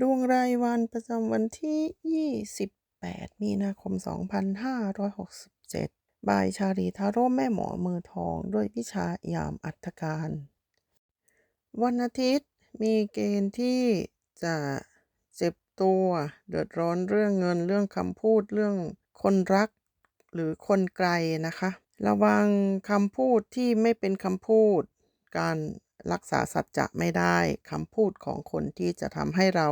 ดวงรายวันประจำวันที่ 28 มีนาคม 2567 บายชาลีทาโร่แม่หมอมือทองด้วยพิชายามอัธการ วันอาทิตย์มีเกณฑ์ที่จะเจ็บตัว เดือดร้อนเรื่องเงินเรื่องคำพูดเรื่องคนรักหรือคนไกลนะคะ ระวังคำพูดที่ไม่เป็นคำพูด การ รักษาสัจจะไม่ได้คำพูดของคนที่จะทำให้เรา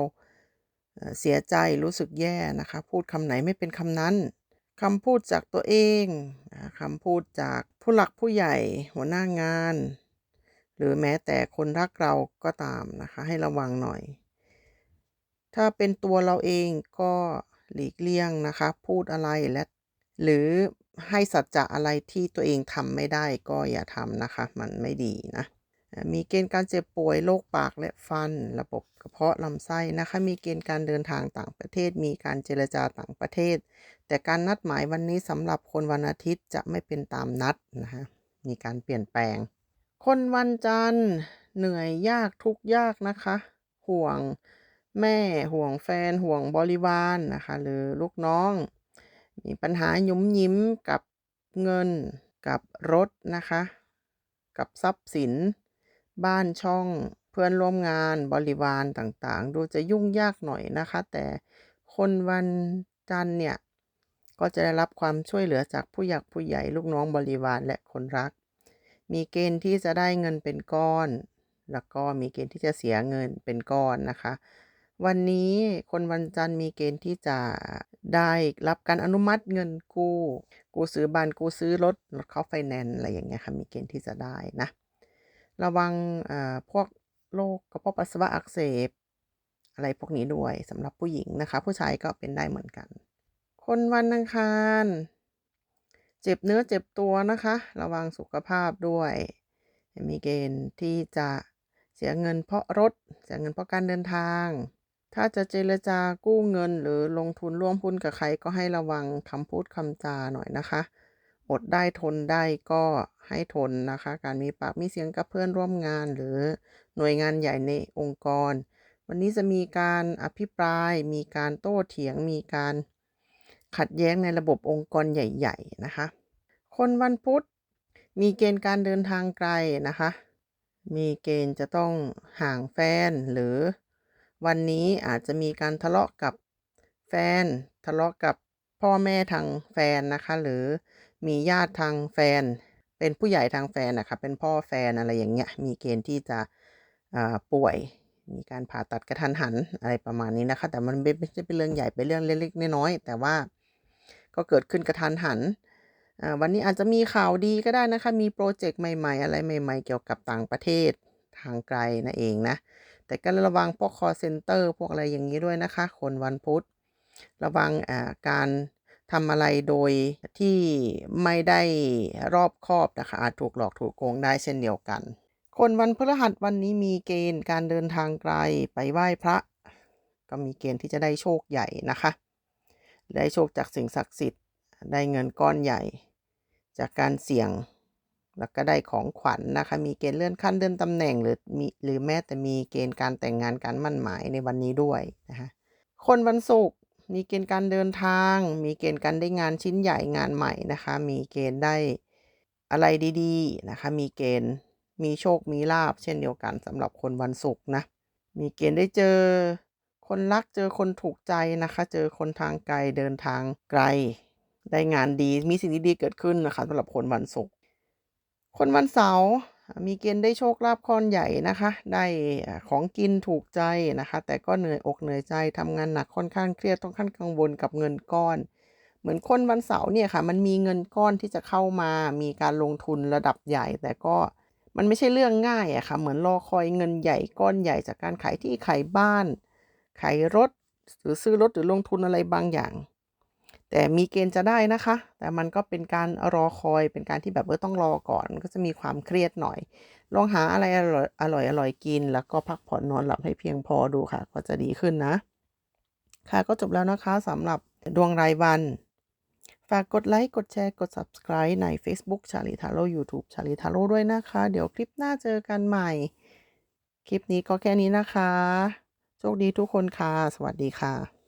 เสียใจรู้สึกแย่นะคะ พูดคำไหนไม่เป็นคำนั้นคำพูดจากตัวเองคำพูดจากผู้หลักผู้ใหญ่หัวหน้างาน หรือแม้แต่คนรักเราก็ตามนะคะ ให้ระวังหน่อย ถ้าเป็นตัวเราเองก็หลีกเลี่ยงนะคะ พูดอะไรและ หรือให้สัจจะอะไรที่ตัวเองทำไม่ได้ก็อย่าทำนะคะ มันไม่ดีนะ มีเกณฑ์การเจ็บป่วยโรคปากและฟัน ระบบกระเพาะลำไส้นะคะ มีเกณฑ์การเดินทางต่างประเทศ มีการเจรจาต่างประเทศ แต่การนัดหมายวันนี้สำหรับคนวันอาทิตย์จะไม่เป็นตามนัดนะคะมีการเปลี่ยนแปลง คนวันจันทร์เหนื่อยยากทุกยากนะคะ ห่วงแม่ห่วงแฟนห่วงบริวารนนะคะ หรือลูกน้อง มีปัญหาหยุมยิ้มกับเงินกับรถนะคะ กับทรัพย์สิน บ้านช่องเพื่อนร่วมงานบริวารต่างๆ ดูจะยุ่งยากหน่อยนะคะ แต่คนวันจันทร์เนี่ย ก็จะได้รับความช่วยเหลือจากผู้หยักผู้ใหญ่ลูกน้องบริวารและคนรัก มีเกณฑ์ที่จะได้เงินเป็นก้อน แล้วก็มีเกณฑ์ที่จะเสียเงินเป็นก้อนนะคะ วันนี้คนวันจันทร์มีเกณฑ์ที่จะได้รับการอนุมัติเงินกู้ กู้ซื้อบ้านกู้ซื้อรถรถเข้าไฟแนนซ์อะไรอย่างเงี้ยค่ะมีเกณฑ์ที่จะได้นะ ระวังพวกโรคกระเพาะปัสสาวะอักเสบ อะไรพวกนี้ด้วยสำหรับผู้หญิงนะคะ ผู้ชายก็เป็นได้เหมือนกัน คนวันอังคาร เจ็บเนื้อเจ็บตัวนะคะ ระวังสุขภาพด้วย มีเกณฑ์ที่จะเสียเงินเพราะรถ เสียเงินเพราะการเดินทาง ถ้าจะเจรจากู้เงินหรือลงทุนร่วมหุ้นกับใครก็ให้ระวังคำพูดคำจาหน่อยนะคะ อดได้ทนได้ก็ให้ทนนะคะ การมีปากมีเสียงกับเพื่อนร่วมงาน หรือหน่วยงานใหญ่ในองค์กร วันนี้จะมีการอภิปราย มีการโต้เถียง มีการขัดแย้งในระบบองค์กรใหญ่ ๆ นะคะ คนวันพุธมีเกณฑ์การเดินทางไกลนะคะ มีเกณฑ์จะต้องห่างแฟน หรือวันนี้อาจจะมีการทะเลาะกับแฟน ทะเลาะกับพ่อแม่ทางแฟนนะคะ หรือ มีญาติทางแฟน เป็นผู้ใหญ่ทางแฟนนะคะเป็นพ่อแฟนอะไรอย่างเงี้ย มีเกณฑ์ที่จะป่วย มีการผ่าตัดกระทันหันอะไรประมาณนี้นะคะ แต่มันไม่ไม่ใช่เป็นเรื่องใหญ่เป็นเรื่องเล็กๆน้อยๆแต่ว่าก็เกิดขึ้นกระทันหันวันนี้อาจจะมีข่าวดีก็ได้นะคะ มีโปรเจกต์ใหม่ๆ อะไรใหม่ ๆ เกี่ยวกับต่างประเทศทางไกลนั่นเองนะ แต่ก็ระวังพวก call center พวกอะไรอย่างนี้ด้วยนะคะ คนวันพุธ ระวังการ ทำอะไรโดยที่ไม่ได้รอบคอบนะคะอาจถูกหลอกถูกโกงได้เช่นเดียวกัน คนวันพฤหัสวันนี้มีเกณฑ์การเดินทางไกลไปไหว้พระ ก็มีเกณฑ์ที่จะได้โชคใหญ่นะคะ ได้โชคจากสิ่งศักดิ์สิทธิ์ ได้เงินก้อนใหญ่ จากการเสี่ยงแล้วก็ได้ของขวัญนะคะ มีเกณฑ์เลื่อนขั้นเลื่อนตำแหน่งหรือมีหรือแม้แต่มีเกณฑ์การแต่งงานการมั่นหมายในวันนี้ด้วยนะคะ คนวันศุกร์ มีเกณฑ์การเดินทาง มีเกณฑ์การได้งานชิ้นใหญ่งานใหม่นะคะ มีเกณฑ์ได้อะไรดีๆนะคะ มีเกณฑ์มีโชคมีลาบเช่นเดียวกันสำหรับคนวันศุกร์นะ มีเกณฑ์ได้เจอคนรักเจอคนถูกใจนะคะ เจอคนทางไกลเดินทางไกล ได้งานดีมีสิ่งดีๆเกิดขึ้นนะคะสำหรับคนวันศุกร์คนวันเสาร์ มีเกณฑ์ได้โชคลาภก้อนใหญ่นะคะ ได้ของกินถูกใจนะคะ แต่ก็เหนื่อยอกเหนื่อยใจทำงานหนักค่อนข้างเครียดต้องขั้นกังวลกับเงินก้อน เหมือนคนวันเสาร์เนี่ยค่ะ มันมีเงินก้อนที่จะเข้ามา มีการลงทุนระดับใหญ่ แต่ก็มันไม่ใช่เรื่องง่ายอะค่ะ เหมือนรอคอยเงินใหญ่ก้อนใหญ่จากการขายที่ขายบ้าน ขายรถ หรือซื้อรถหรือลงทุนอะไรบางอย่าง แต่มีเกณฑ์จะได้นะคะ แต่มันก็เป็นการรอคอยเป็นการที่แบบเออต้องรอก่อนมันก็จะมีความเครียดหน่อย ลองหาอะไรอร่อยอร่อยอร่อยกิน แล้วก็พักผ่อนนอนหลับให้เพียงพอดูค่ะ ก็จะดีขึ้นนะ ค่ะก็จบแล้วนะคะสำหรับดวงรายวัน ฝากกดไลค์กดแชร์กด subscribe ใน Facebook ชาลีทาโร่ YouTube ชาลีทาโร่ด้วยนะคะ เดี๋ยวคลิปหน้าเจอกันใหม่ คลิปนี้ก็แค่นี้นะคะ โชคดีทุกคนค่ะ สวัสดีค่ะ